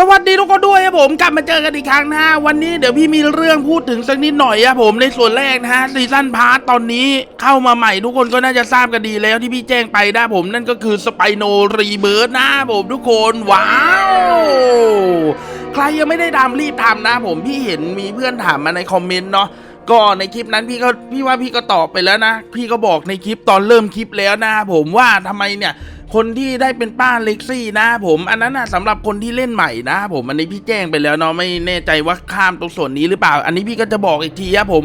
สวัสดีทุกคนด้วยครับผมกลับมาเจอกันอีกครั้งนะฮะวันนี้เดี๋ยวพี่มีเรื่องพูดถึงสักนิดหน่อยครับผมในส่วนแรกนะฮะซีซั่นพาร์ตตอนนี้เข้ามาใหม่ทุกคนก็น่าจะทราบกันดีแล้วที่พี่แจ้งไปนะผมนั่นก็คือสไปโนรีเบิร์ดนะผมทุกคนว้าวใครยังไม่ได้ทำรีบทำนะผมพี่เห็นมีเพื่อนถามมาในคอมเมนต์เนาะก็ในคลิปนั้นพี่ก็พี่ว่าพี่ก็ตอบไปแล้วนะ พี่ก็บอกในคลิปตอนเริ่มคลิปแล้วนะผมว่าทำไมเนี่ย คนที่ได้เป็นป้าเล็กซี่นะผมอันนั้นนะสำหรับคนที่เล่นใหม่นะผมอันนี้พี่แจ้งไปแล้วเนาะไม่แน่ใจว่าข้ามตรงส่วนนี้หรือเปล่า อันนี้พี่ก็จะบอกอีกทีครับผม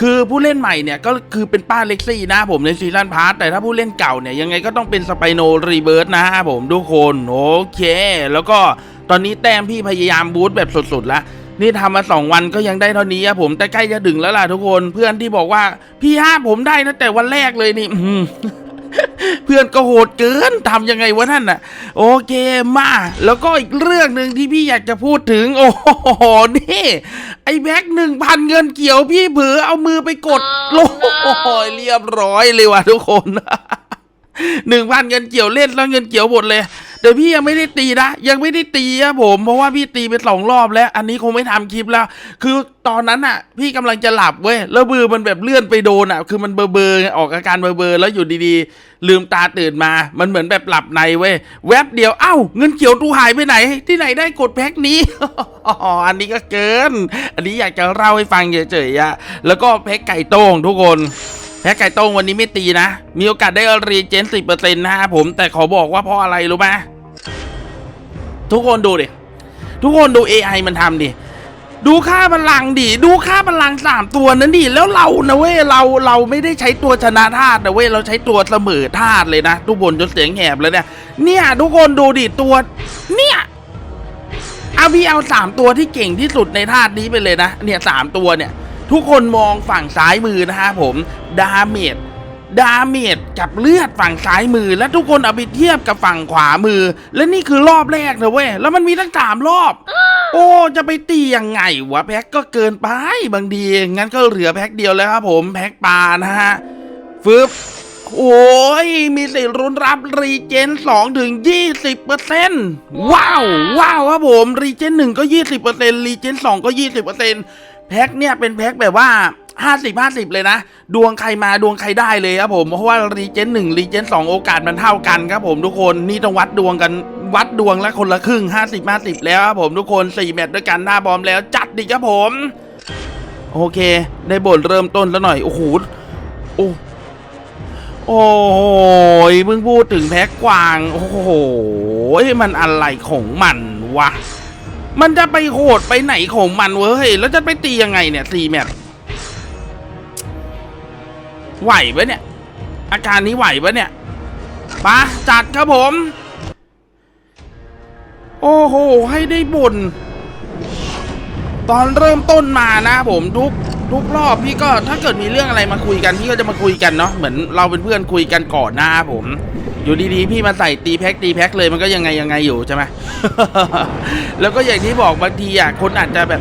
คือผู้เล่นใหม่เนี่ยก็คือเป็นป้าเล็กซี่นะผมในซีซั่นพาร์ทแต่ถ้าผู้เล่นเก่าเนี่ยยังไงก็ต้องเป็นสไปโนรีเบิร์ดนะผมทุกคนโอเค แล้วก็ตอนนี้แต้มพี่พยายามบูสต์แบบสุดๆแล้วนี่ทำมาสองวันก็ยังได้เท่านี้ครับผมแต่ใกล้จะถึงแล้วล่ะทุกคนเพื่อนที่บอกว่า พี่ห้าผมได้ตั้งแต่วันแรกเลยนี่ เพื่อนก็โหดเกินทำยังไงวะนั่นน่ะ โอเคมา แล้วก็อีกเรื่องหนึ่งที่พี่อยากจะพูดถึง โอ้โหนี่ไอ้แบ็คหนึ่งพันเงินเกี่ยวพี่เผือเอามือไปกดโอ้โหเรียบร้อยเลยว่ะทุกคนหนึ่งพันเงินเกี่ยวเล่นแล้วเงินเกี่ยวหมดเลย เดี๋ยวพี่ยังไม่ได้ตีนะ ยังไม่ได้ตีอะผม เพราะว่าพี่ตีไปสองรอบแล้ว อันนี้คงไม่ทำคลิปแล้ว คือตอนนั้นอะพี่กำลังจะหลับเว้ย แล้วมือมันแบบเลื่อนไปโดนอะคือมันเบอร์เบอร์ออกอาการเบอร์เบอร์แล้วอยู่ดีๆ ลืมตาตื่นมา มันเหมือนแบบหลับในเว้ย แวบเดียวเอ้าเงินเกียวตูหายไปไหน ที่ไหนได้กดแพ็คนี้อ๋ออันนี้ก็เกิน อันนี้อยากจะเล่าให้ฟังเฉยๆอะแล้วก็แพ็คไก่โต้งทุกคนแพ้ไก่ต้งวันนี้ไม่ตีนะ มีโอกาสได้รีเจนสิบเปอร์เซ็นต์นะฮะผม แต่ขอบอกว่าเพราะอะไรรู้ไหม ทุกคนดูดิ ทุกคนดู AI มันทำดิ ดูค่าพลังดิ ดูค่าพลังสามตัวนั้นดิ แล้วเรานะเว้ย เราเราไม่ได้ใช้ตัวชนะธาตุนะเว้ย เราใช้ตัวเสมอธาตุเลยนะ ทุกคนจนเสียงแหบเลยเนี่ย เนี่ยทุกคนดูดิตัว เนี่ยเอาพี่เอาสามตัวที่เก่งที่สุดในธาตุนี้ไปเลยนะ เนี่ยสามตัวเนี่ย ทุกคนมองฝั่งซ้ายมือนะฮะผม ดาเมจ ดาเมจกับเลือดฝั่งซ้ายมือ แล้วทุกคนเอาไปเทียบกับฝั่งขวามือ และนี่คือรอบแรกนะเว้ย แล้วมันมีตั้งสามรอบ โอ้จะไปตียังไงวะแพ็กก็เกินไปบางทีงั้นก็เหลือแพ็กเดียวแล้วครับผมแพ็กปลานะฮะฟึบโอ้ย มีสิทธิ์รุนรับรีเจน2ถึง 20เปอร์เซ็นต์ว้าว ว้าวครับผม รีเจน 1 ก็ 20เปอร์เซ็นต์รีเจน 2 ก็ 20เปอร์เซ็นต์แพ็คเนี่ยเป็นแพ็คแบบว่า 50 50 เลยนะ ดวงใครมาดวงใครได้เลยครับผมเพราะว่ารีเจน1รีเจน2โอกาสมันเท่ากันครับผมทุกคนนี่ต้องวัดดวงกันวัดดวงละคนละครึ่ง 50 50 แล้วครับผมทุกคน4แมตช์ด้วยกันหน้าบอมแล้วจัดดิครับผม โอเค ได้บทเริ่มต้นแล้วหน่อย โอ้โหโอ้โอ้ยเพิ่งพูดถึงแพ็กกวาง โอ้โหมันอะไรของมันวะ มันจะไปโหดไปไหนของมันเว้ย แล้วจะไปตียังไงเนี่ยสี่แมตช์ ไหวปะเนี่ย อาการนี้ไหวปะเนี่ยปะจัดครับผม โอ้โห ให้ได้บ่นตอนเริ่มต้นมานะผมทุกทุกรอบพี่ก็ถ้าเกิดมีเรื่องอะไรมาคุยกันพี่ก็จะมาคุยกันเนาะเหมือนเราเป็นเพื่อนคุยกันก่อนหน้าผม อยู่ดีๆ พี่มาใส่ตีแพ็กตีแพ็กเลยมันก็ยังไงยังไงอยู่ใช่ไหมแล้วก็อย่างที่บอกบางทีอะคนอาจจะแบบ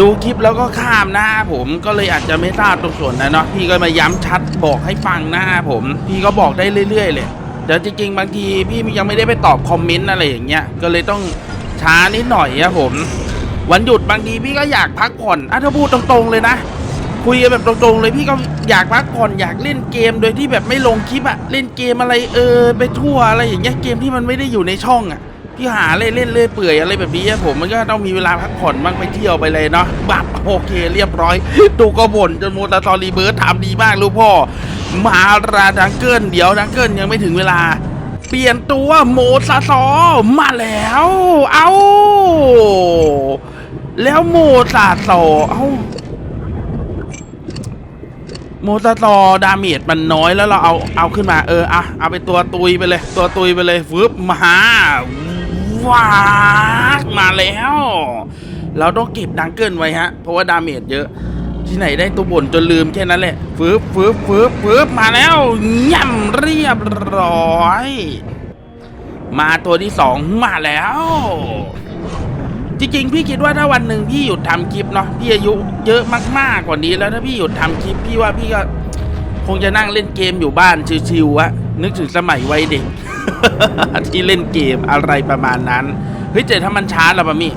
ดูคลิปแล้วก็ข้ามน้าผมก็เลยอาจจะไม่ทราบตรงส่วนนั้นเนาะพี่ก็มาย้ำชัดบอกให้ฟังน้าผมพี่ก็บอกได้เรื่อยๆเลยแต่จริงๆบางทีพี่ยังไม่ได้ไปตอบคอมเมนต์อะไรอย่างเงี้ยก็เลยต้องช้านิดหน่อยอะผม วันหยุดบางทีพี่ก็อยากพักผ่อนอะถ้าพูดตรงๆเลยนะคุยกันแบบตรงๆเลยพี่ก็อยากพักผ่อนอยากเล่นเกมโดยที่แบบไม่ลงคลิปอะเล่นเกมอะไรเออไปทั่วอะไรอย่างเงี้ยเกมที่มันไม่ได้อยู่ในช่องอะ พี่หาเล่นเล่นเล่อยเปื่อยอะไรแบบนี้ผมมันก็ต้องมีเวลาพักผ่อนบ้างไปเที่ยวไปเลยเนาะบับโอเคเรียบร้อยตูก็บ่นจนโมตาตอรีเบิร์ดทำดีมากลูกพ่อ มาราดังเกิลเดี๋ยวดังเกิลยังไม่ถึงเวลา เปลี่ยนตัวโมซาซอมาแล้ว เอาแล้วโมซาซอเอาโมซาซอดาเมจมันน้อยแล้วเราเอาเอาขึ้นมาเอออะเอาไปตัวตุยไปเลย ตัวตุยไปเลยฟึบมา วากมาแล้ว เราต้องเก็บดังเกิลไว้ฮะ เพราะว่าดาเมจเยอะ ที่ไหนได้ตัวบ่นจนลืมแค่นั้นแหละฟืบฟืบฟืบฟืบมาแล้วย่ำเรียบร้อย มาตัวที่สองมาแล้ว จริงๆ พี่คิดว่าถ้าวันหนึ่งพี่หยุดทำคลิปเนาะพี่อายุเยอะมากๆกว่านี้แล้วถ้าพี่หยุดทำคลิปพี่ว่าพี่ก็คงจะนั่งเล่นเกมอยู่บ้านชิวๆอะนึกถึงสมัยวัยเด็ก ที่เล่นเกมอะไรประมาณนั้น เฮ้ยเจถ้ามันช้าร์จละปะมี่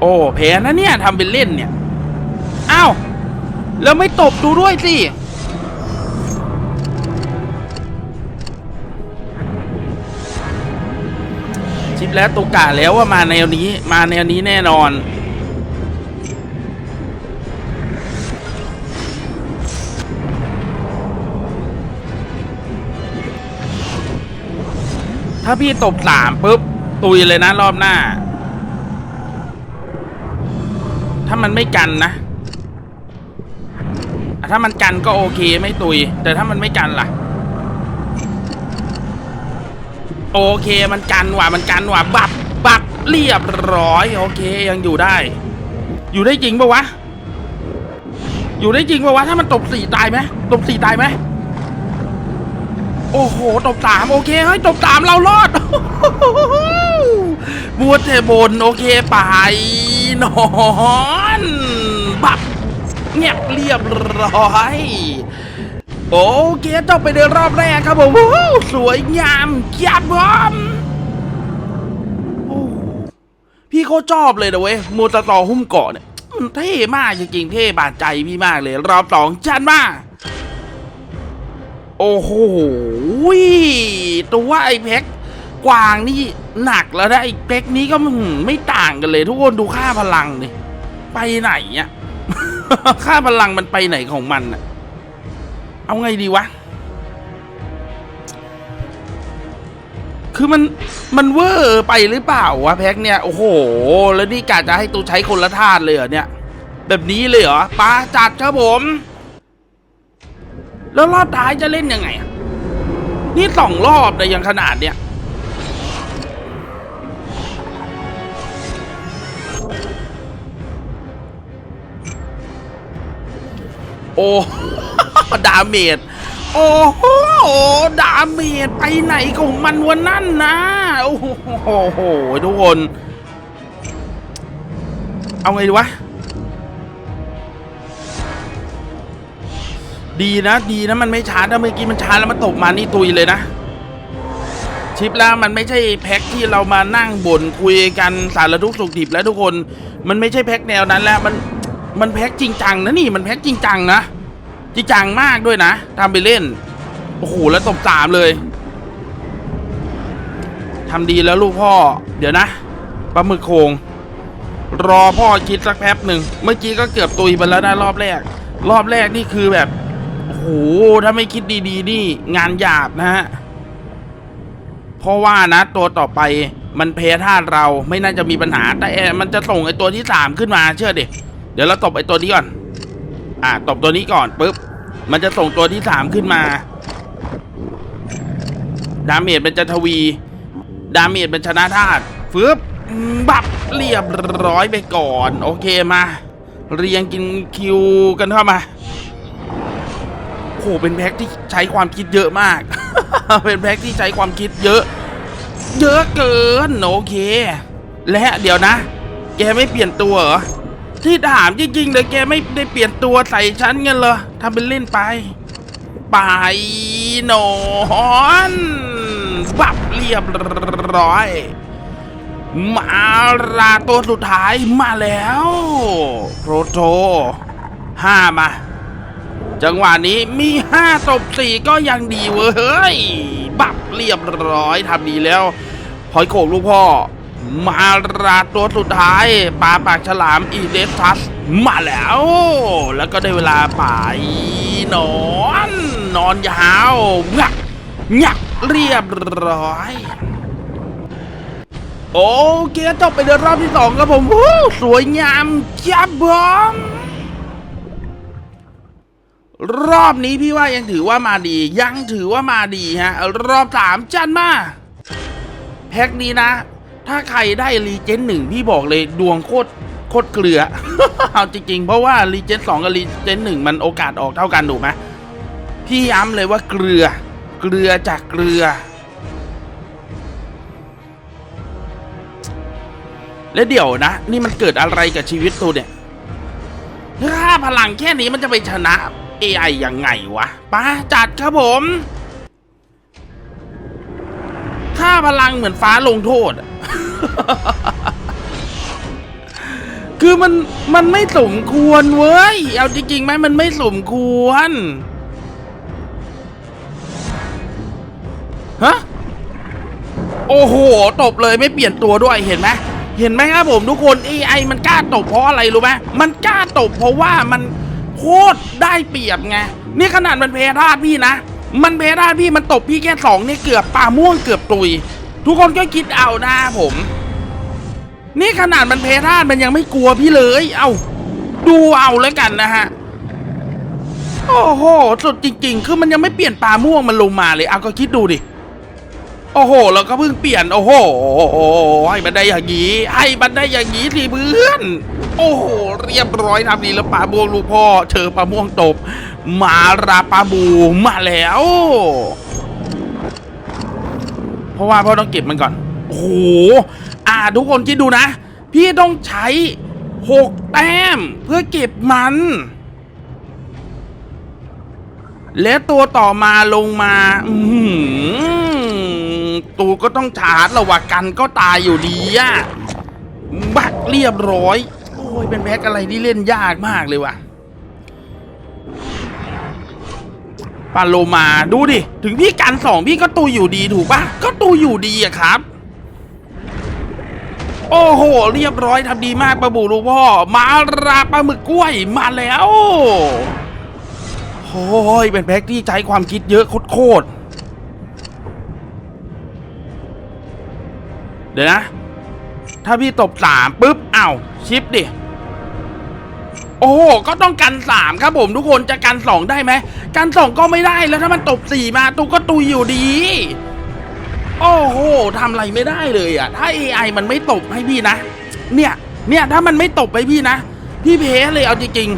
โอ้แพ้นะเนี่ยทำเป็นเล่นเนี่ย อ้าว แล้วไม่ตบดูด้วยสิ ชิปแล้วตุกกะแล้วว่ามาแนวนี้ มาแนวนี้แน่นอน ถ้าพี่ตบสามปุ๊บ ตุยเลยนะรอบหน้า ถ้ามันไม่กันนะ ถ้ามันกันก็โอเคไม่ตุย แต่ถ้ามันไม่กันล่ะ โอเคมันกันว่ะมันกันว่ะบับบับเรียบร้อย โอเคยังอยู่ได้ อยู่ได้จริงปะวะ อยู่ได้จริงปะวะ ถ้ามันตบสี่ตายไหมตบสี่ตายไหม โอ้โห ตบสามโอเคเฮ้ยตบสามเรารอดบัวเทบนโอเคไปนอนบับเงียบเรียบร้อยโอเคจบไปในรอบแรกครับผมสวยงามจับบอมโอ้พี่เขาชอบเลยนะเว้ยมูตตอหุ้มเกาะเนี่ยมันเท่มากจริงๆเท่บาดใจพี่มากเลย รอบสองจันมาก โอ้โหตัวไอ้แพ็กกวางนี่หนักแล้วนะไอ้แพ็กนี้ก็ไม่ต่างกันเลย ทุกคนดูค่าพลังดิไปไหนอะค่าพลังมันไปไหนของมันอะเอาไงดีวะ คือมันมันเวอร์ไปหรือเปล่าวะแพ็กเนี่ย โอ้โห แล้วนี่กะจะให้ตูใช้คนละธาตุเลยเหรอเนี่ย แบบนี้เลยเหรอปาจัดครับผม แล้วรอบท้ายจะเล่นยังไง นี่สองรอบเลยยังขนาดเนี้ยโอ้ดาเมจโอ้โหดาเมจไปไหนของมันวันนั่นนะ โอ้โห ทุกคน เอาไงดีวะ ดีนะ ดีนะมันไม่ช้าถ้าเมื่อกี้มันช้าแล้วมันตกมานี่ตุยเลยนะ ชิปแล้วมันไม่ใช่แพ็คที่เรามานั่งบ่นคุยกันสารทุกสุขดิบแล้วทุกคน มันไม่ใช่แพ็คแนวนั้นแล้วมันมันแพ็คจริงจังนะนี่มันแพ็คจริงจังนะจริงจังมากด้วยนะทำไปเล่นโอ้โหแล้วตบสามเลยทำดีแล้วลูกพ่อ เดี๋ยวนะปลาหมึกโคงรอพ่อคิดสักแป๊บหนึ่งเมื่อกี้ก็เกือบตุยไปแล้วนะรอบแรก รอบแรกนี่คือแบบ หถ้าไม่คิดดีๆนี่งานหยาบนะฮะ เพราะว่านะ ตัวต่อไปมันเพท่าเราไม่น่าจะมีปัญหา แต่แอร์มันจะส่งไอตัวที่สามขึ้นมาเชื่อดิ เดี๋ยวเราตบไอตัวนี้ก่อน อ่าตบตัวนี้ก่อนปุ๊บ มันจะส่งตัวที่สามขึ้นมา ดาเมจมันจะทวี ดาเมจมันชนะธาตุฟึบบับเรียบร้อยไปก่อน โอเคมา เรียงกินคิวกันเข้ามา หเป็นแพ็คที่ใช้ความคิดเยอะมาก เป็นแพ็คที่ใช้ความคิดเยอะ เยอะเกินโอเค และเดี๋ยวนะ แกไม่เปลี่ยนตัวเหรอที่ถามจริงๆเลยแกไม่ได้เปลี่ยนตัวใส่ฉันเงี้ยเหรอทำเป็นเล่นไปไปนอนบับเรียบร้อย มาราตัวสุดท้ายมาแล้ว โปรโตห้ามา จังหวะนี้มีห้าตบสี่ก็ยังดีเว้ย บับเรียบร้อยทำดีแล้วพอยโขกลูกพ่อ มาราตัวสุดท้ายปลาปากฉลามอีเดสทัสมาแล้ว แล้วก็ได้เวลาไปนอน นอนยาวงักงักเรียบร้อยโอเคจบไปเดือนรอบที่สองครับผมสวยงามจับบอม รอบนี้พี่ว่ายังถือว่ามาดี ยังถือว่ามาดีฮะ รอบสามจันมาแพ็คนี้นะ ถ้าใครได้รีเจนหนึ่งพี่บอกเลยดวงโคตรโคตรเกลือ เอาจริงๆ เพราะว่ารีเจนสองกับรีเจนหนึ่งมันโอกาสออกเท่ากันถูกไหมพี่ย้ำเลยว่าเกลือ เกลือจากเกลือ แล้วเดี๋ยวนะ นี่มันเกิดอะไรกับชีวิตตัวเนี่ยค่าพลังแค่นี้มันจะไปชนะ AI ยังไงวะป้าจัดครับผมพลังเหมือนฟ้าลงโทษ คือมันมันไม่สมควรเว้ย เอาจริงๆไหมมันไม่สมควร ฮะ โอ้โห ตบเลยไม่เปลี่ยนตัวด้วยเห็นไหมเห็นไหมครับผมทุกคน AI มันกล้าตบเพราะอะไรรู้ไหมมันกล้าตบเพราะว่ามัน โคตรได้เปรียบไงนี่ขนาดมันเพทาดพี่นะ มันเพทาดพี่มันตบพี่แค่สองนี่เกือบปลาม่วงเกือบตุย ทุกคนก็คิดเอานะผม นี่ขนาดมันเพทาดมันยังไม่กลัวพี่เลย เอาดูเอาแล้วกันนะฮะโอ้โหสุดจริง ๆ คือมันยังไม่เปลี่ยนปลาม่วงมันลงมาเลยเอาก็คิดดูดิ โอ้โหเราก็เพิ่งเปลี่ยนโอ้โหให้มันได้อย่างนี้ให้มันได้อย่างนี้สิเพื่อนโอ้โหเรียบร้อยทำดีแล้วปลาม่วงลูกพ่อเจอปลาม่วงตบมาราปลาบูมาแล้ว เพราะว่าพ่อต้องเก็บมันก่อนโอ้โหอ่าทุกคนคิดดูนะ พี่ต้องใช้หกแต้มเพื่อเก็บมันและตัวต่อมาลงมา อือหือ ตูก็ต้องชาร์จระหว่ากันก็ตายอยู่ดีอะบักเรียบร้อย โอ้ยเป็นแพ็กอะไรที่เล่นยากมากเลยว่ะปาโลมาดูดิ ถึงพี่กันสองพี่ก็ตูอยู่ดีถูกปะก็ตูอยู่ดีอะครับ โอ้โห เรียบร้อยทำดีมากปลาบูลูกพ่อ มาราปลาหมึกกล้วยมาแล้วโอ้ยเป็นแพ็กที่ใช้ความคิดเยอะโคตร เดี๋ยวนะ ถ้าพี่ตบสามปุ๊บอ้าวชิปดิ โอ้โห ก็ต้องกันสามครับผมทุกคนจะกันสองได้ไหมกันสองก็ไม่ได้แล้วถ้ามันตบสี่มาตูก็ตุยอยู่ดี โอ้โหทำอะไรไม่ได้เลยอะ ถ้า AI มันไม่ตบให้พี่นะ เนี่ย เนี่ยถ้ามันไม่ตบให้พี่นะ พี่เพเลยเอาจริง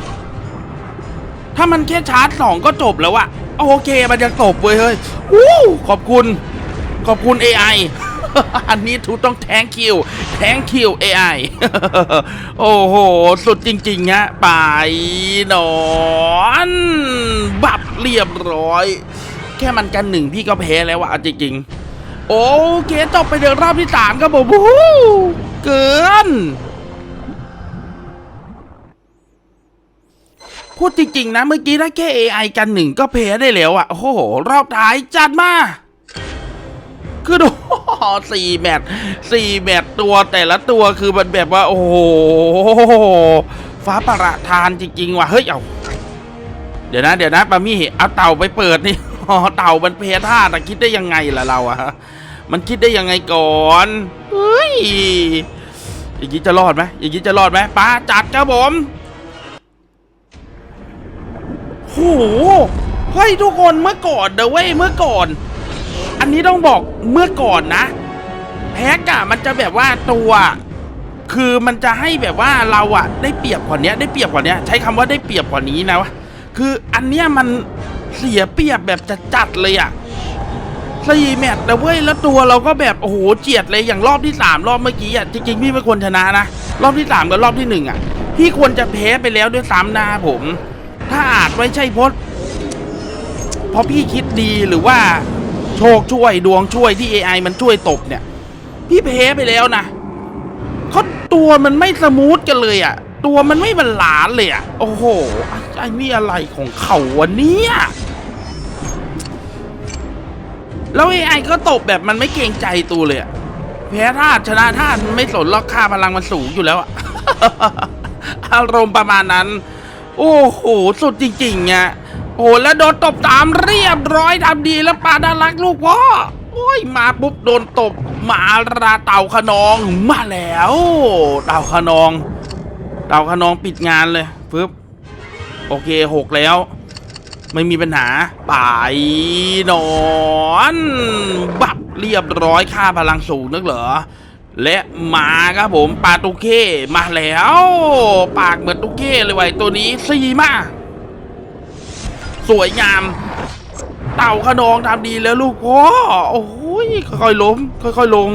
ๆ ถ้ามันแค่ชาร์จสองก็จบแล้วอะโอเคมันจะตบเว้ยเฮ้ยวู้ขอบคุณ ขอบคุณ AI อันนี้ทุกต้องแทงคิว แทงคิว AI โอ้โห สุดจริงๆฮะไปนอนบับเรียบร้อย แค่มันกันหนึ่งพี่ก็แพ้แล้วอะจริงๆ โอเคจบไปเดี๋ยวรอบที่สามครับผมวู้ฮู้เกินพูดจริงๆนะเมื่อกี้ถ้าแค่ AI กันหนึ่งก็แพ้ได้แล้วอะ่ะ โอ้โห รอบท้ายจัดมา คือดูสี่แมตช์สี่แมตช์ตัวแต่ละตัวคือมันแบบว่า โอ้โหฟ้าประทานจริงๆว่ะเฮ้ยเอาเดี๋ยวนะ เดี๋ยวนะปามี่เอาเต่าไปเปิดนี่อ๋อเต่ามันเพท่าแต่คิดได้ยังไงล่ะเราอะมันคิดได้ยังไงก่อนเฮ้ยอย่างนี้จะรอดไหมอย่างนี้จะรอดไหมป้าจัดครับผมโหเฮ้ยทุกคนเมื่อก่อนเดเว้ยเมื่อก่อน นนี้ต้องบอกเมื่อก่อนนะ แพ็กอะมันจะแบบว่าตัว คือมันจะให้แบบว่าเราอะได้เปรียบกว่านี้ได้เปรียบกว่านี้ใช้คำว่าได้เปรียบกว่านี้นะวะคืออันเนี้ยมันเสียเปรียบแบบจะจัดเลยอะสี่แมตช์นะเว้ยแล้วตัวเราก็แบบโอ้โหเจียดเลยอย่างรอบที่สามรอบเมื่อกี้อะจริงๆพี่ไม่ควรชนะนะรอบที่สามกับรอบที่หนึ่งอะพี่ควรจะแพ้ไปแล้วด้วยซ้ำนาผม ถ้าอาจไม่ใช่พราะเพราะพี่คิดดีหรือว่า โชคช่วยดวงช่วยที่ AI มันช่วยตบเนี่ย พี่เพไปแล้วนะเขาตัวมันไม่สมูทกันเลยอะ่ะ ตัวมันไม่บรรลานเลยอะ่ะ โอ้โหไอ้นี่อะไรของเขาวะเนี่ยแล้ว AI ก็ตบแบบมันไม่เกรงใจตัวเลยอะแพ้ท่าตุชนะท่าตุไม่สนหรอกค่าพลังมันสูงอยู่แล้วอะอารมณ์ประมาณนั้น โอ้โห สุดจริงๆอะ โอ้โหแล้วโดนตบตามเรียบร้อยทำดีแล้วปาดารักลูกพ่อโอ้ยมาปุ๊บโดนตบหมาราเต่าขนองมาแล้วเต่าขนอง เต่าขนองปิดงานเลยปึ๊บโอเคหกแล้ว ไม่มีปัญหาไปนอนบับเรียบร้อยค่าพลังสูงนึกเหรอและมาครับผมปลาตุเก้มาแล้ว ปากเหมือนตุเก้เลยไว้ตัวนี้ซีมา สวยงาม เต่าขนองทำดีแล้วลูกพ่อโอ้ยค่อยๆล้ม ค่อยๆลง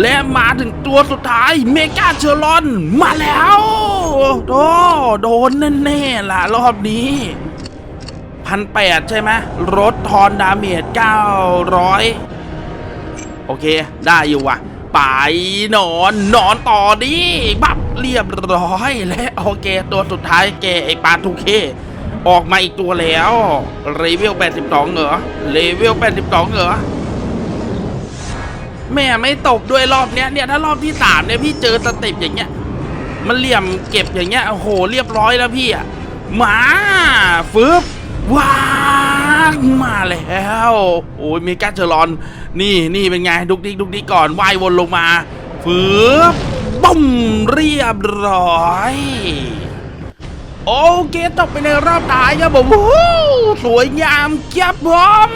และมาถึงตัวสุดท้ายเมกาเชอรอนมาแล้วโดโดนแน่ๆล่ะรอบนี้พันแปดใช่ไหมรถทอนดาเมจเก้าร้อยโอเค ได้อยู่ว่ะไปนอนนอนต่อดิบับเรียบร้อยและโอเค ตัวสุดท้ายแกไอปลาทูเค ออกมาอีกตัวแล้วเลเวล82 เหรอเลเวล82 เหรอแม่ไม่ตบด้วยรอบเนี้ยเนี่ยถ้ารอบที่สามเนี่ยพี่เจอสเต็ปอย่างเงี้ย มันเหลี่ยมเก็บอย่างเงี้ยโอ้โหเรียบร้อยแล้วพี่อะมาฟึบว้างมาแล้วโอ้ยเมกาเชอรอน นี่นี่เป็นไงดุกดิกดุกดิกก่อนว่ายวนลงมาฟึบบุ้มเรียบร้อย โอเคตกไปในรอบท้ายครับผมสวยงามครับผม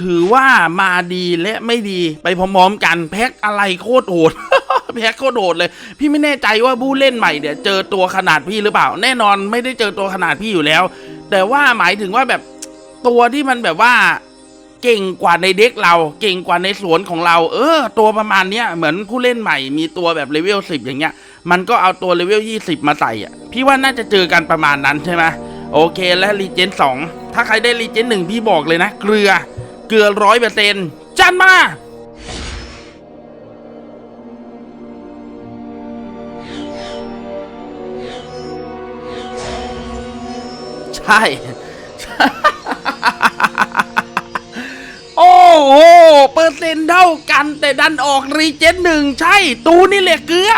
ถือว่ามาดีและไม่ดีไปพร้อมๆกันแพ็คอะไรโคตรโหดแพ็คโคตรโหดเลย พี่ไม่แน่ใจว่าผู้เล่นใหม่เดี๋ยวเจอตัวขนาดพี่หรือเปล่า แน่นอนไม่ได้เจอตัวขนาดพี่อยู่แล้ว แต่ว่าหมายถึงว่าแบบตัวที่มันแบบว่า เก่งกว่าในเด็กเรา เก่งกว่าในสวนของเรา เออ ตัวประมาณเนี้ยเหมือนผู้เล่นใหม่มีตัวแบบเลเวลสิบอย่างเงี้ย มันก็เอาตัวเลเวลยี่สิบมาใส่อะ พี่ว่าน่าจะเจอกันประมาณนั้นใช่ไหมโอเคและรีเจนสองถ้าใครได้รีเจนหนึ่งพี่บอกเลยนะ เกลือ เกลือร้อยเปอร์เซ็นต์จันมาใช่ โห เปอร์เซ็นต์เท่ากัน แต่ดันออกรีเจนหนึ่งใช่ ตูนี่แหละเกลือ